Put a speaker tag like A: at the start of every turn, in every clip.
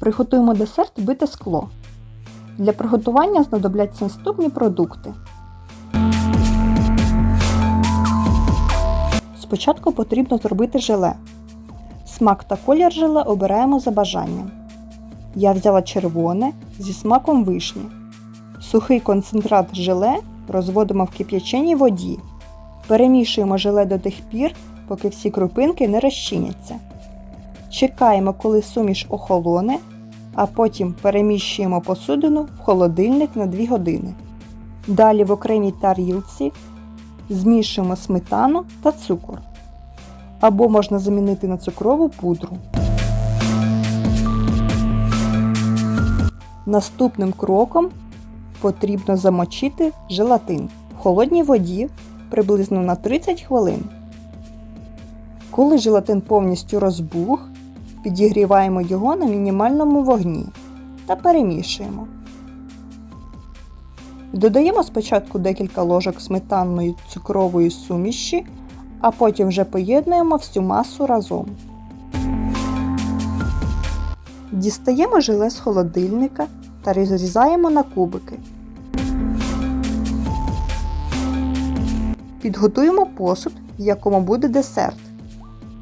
A: Приготуємо десерт бите скло. Для приготування знадобляться наступні продукти. Спочатку потрібно зробити желе. Смак та колір желе обираємо за бажанням. Я взяла червоне зі смаком вишні. Сухий концентрат желе розводимо в кип'яченій воді. Перемішуємо желе до тих пір, поки всі крупинки не розчиняться. Чекаємо, коли суміш охолоне, а потім переміщуємо посудину в холодильник на 2 години. Далі в окремій тарілці змішуємо сметану та цукор. Або можна замінити на цукрову пудру. Наступним кроком потрібно замочити желатин в холодній воді приблизно на 30 хвилин. Коли желатин повністю розбух, підігріваємо його на мінімальному вогні та перемішуємо. Додаємо спочатку декілька ложок сметанної цукрової суміші, а потім вже поєднуємо всю масу разом. Дістаємо желе з холодильника та розрізаємо на кубики. Підготуємо посуд, в якому буде десерт.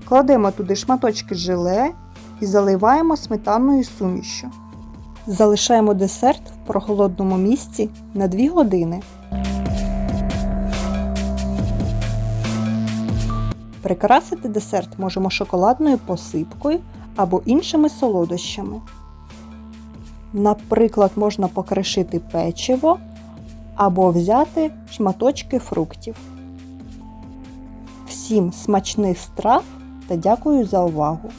A: Кладемо туди шматочки желе і заливаємо сметанною сумішшю. Залишаємо десерт в прохолодному місці на 2 години. Прикрасити десерт можемо шоколадною посипкою або іншими солодощами. Наприклад, можна покришити печиво або взяти шматочки фруктів. Всім смачних страв та дякую за увагу!